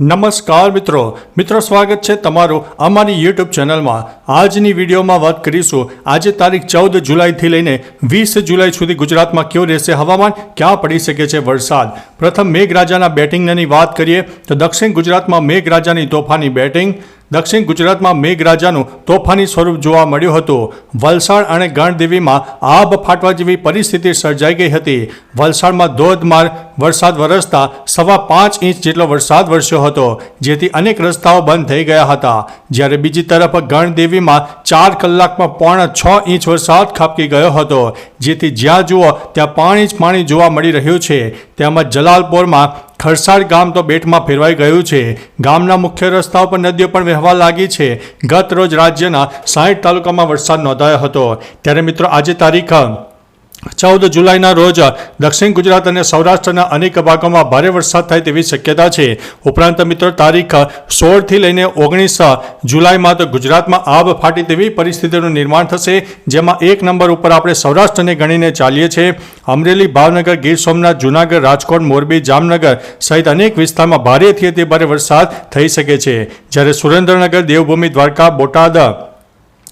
નમસ્કાર મિત્રો. મિત્રો, સ્વાગત છે તમારું અમારી યુટ્યુબ ચેનલમાં. આજની વિડીયોમાં વાત કરીશું. આજે તારીખ ચૌદ જુલાઈથી લઈને વીસ જુલાઈ સુધી ગુજરાતમાં કેવું રહેશે હવામાન? ક્યાં પડી શકે છે વરસાદ? પ્રથમ મેઘરાજાના બેટિંગની વાત કરીએ તો દક્ષિણ ગુજરાતમાં મેઘરાજાની તોફાની બેટિંગ દક્ષિણ ગુજરાતમાં મેઘરાજાનું તોફાની સ્વરૂપ જોવા મળ્યું હતું. વલસાડ અને ગણદેવીમાં આબ ફાટવા જેવી પરિસ્થિતિ સર્જાઈ ગઈ હતી. વલસાડમાં ધોધમાર વરસાદ વરસતા સવા પાંચ ઇંચ જેટલો વરસાદ વરસ્યો હતો, જેથી અનેક રસ્તાઓ બંધ થઈ ગયા હતા. જ્યારે બીજી તરફ ગણદેવીમાં ચાર કલાકમાં પોણા છ ઇંચ વરસાદ ખાબકી ગયો હતો, જેથી જ્યાં જુઓ ત્યાં પાણી જ પાણી જોવા મળી રહ્યું છે. તેમજ જલાલપોરમાં ખરસાડ ગામ તો બેટમાં ફેરવાઈ ગયું છે. ગામના મુખ્ય રસ્તાઓ પર નદીઓ પણ વહેવા લાગી છે. ગત રોજ રાજ્યના સાઠ તાલુકામાં વરસાદ નોંધાયો હતો. ત્યારે મિત્રો, આજે તારીખ ચૌદ જુલાઈના રોજ દક્ષિણ ગુજરાત અને સૌરાષ્ટ્રના અનેક ભાગોમાં ભારે વરસાદ થાય તેવી શક્યતા છે. ઉપરાંત મિત્રો, તારીખ સોળથી લઈને ઓગણીસ જુલાઈમાં તો ગુજરાતમાં આબ ફાટી તેવી પરિસ્થિતિનું નિર્માણ થશે, જેમાં એક નંબર ઉપર આપણે સૌરાષ્ટ્રને ગણીને ચાલીએ છીએ. અમરેલી, ભાવનગર, ગીર સોમનાથ, જુનાગઢ, રાજકોટ, મોરબી, જામનગર સહિત અનેક વિસ્તારમાં ભારેથી અતિ ભારે વરસાદ થઈ શકે છે. જ્યારે સુરેન્દ્રનગર, દેવભૂમિ, દ્વારકા, બોટાદ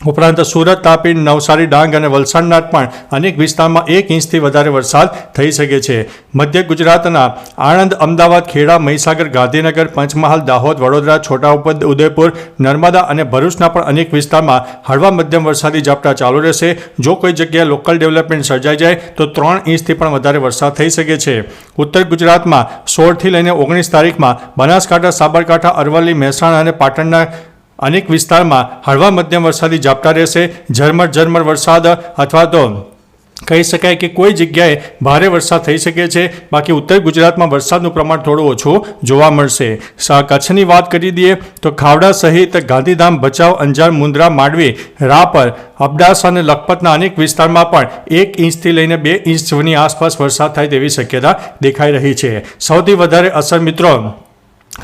ઉપરાંત સુરત, તાપી, નવસારી, ડાંગ અને વલસાડના પણ અનેક વિસ્તારમાં એક ઇંચથી વધારે વરસાદ થઈ શકે છે. મધ્ય ગુજરાતના આણંદ, અમદાવાદ, ખેડા, મહીસાગર, ગાંધીનગર, પંચમહાલ, દાહોદ, વડોદરા છોટાઉપદ ઉદયપુર, નર્મદા અને ભરૂચના પણ અનેક વિસ્તારમાં હળવા મધ્યમ વરસાદી ઝાપટા ચાલુ રહેશે. જો કોઈ જગ્યાએ લોકલ ડેવલપમેન્ટ સર્જાઈ જાય, તો ત્રણ ઇંચથી પણ વધારે વરસાદ થઈ શકે છે. ઉત્તર ગુજરાતમાં સોળથી લઈને ઓગણીસ તારીખમાં બનાસકાંઠા, સાબરકાંઠા, અરવલ્લી, મહેસાણા અને પાટણના અનેક વિસ્તારમાં હળવા મધ્યમ વરસાદી ઝાપટા રહેશે, ઝરમર ઝરમર વરસાદ અથવા તો કહી શકાય કે કોઈ જગ્યાએ ભારે વરસાદ થઈ શકે છે. બાકી ઉત્તર ગુજરાતમાં વરસાદનું પ્રમાણ થોડું ઓછું જોવા મળશે. કચ્છની વાત કરી દઈએ તો ખાવડા સહિત ગાંધીધામ, ભચાઉ, અંજાર મુન્દ્રા માંડવી, રાપર, અબડાસા અને લખપતના અનેક વિસ્તારમાં પણ એક ઇંચથી લઈને બે ઇંચ આસપાસ વરસાદ થાય તેવી શક્યતા દેખાઈ રહી છે. સૌથી વધારે અસર મિત્રો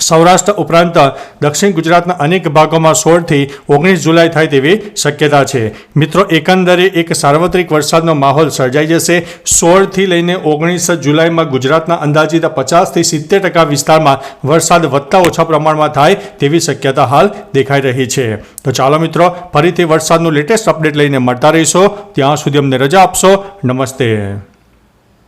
સૌરાષ્ટ્ર ઉપરાંત દક્ષિણ ગુજરાતના અનેક ભાગોમાં સોળથી ઓગણીસ જુલાઈ થાય તેવી શક્યતા છે. મિત્રો, એકંદરે એક સાર્વત્રિક વરસાદનો માહોલ સર્જાઈ જશે. સોળથી લઈને ઓગણીસ જુલાઈમાં ગુજરાતના અંદાજિત પચાસથી સિત્તેર ટકા વિસ્તારમાં વરસાદ વધતા ઓછા પ્રમાણમાં થાય તેવી શક્યતા હાલ દેખાઈ રહી છે. તો ચાલો મિત્રો, ફરીથી વરસાદનું લેટેસ્ટ અપડેટ લઈને મળતા રહીશો. ત્યાં સુધી અમને રજા આપશો. નમસ્તે.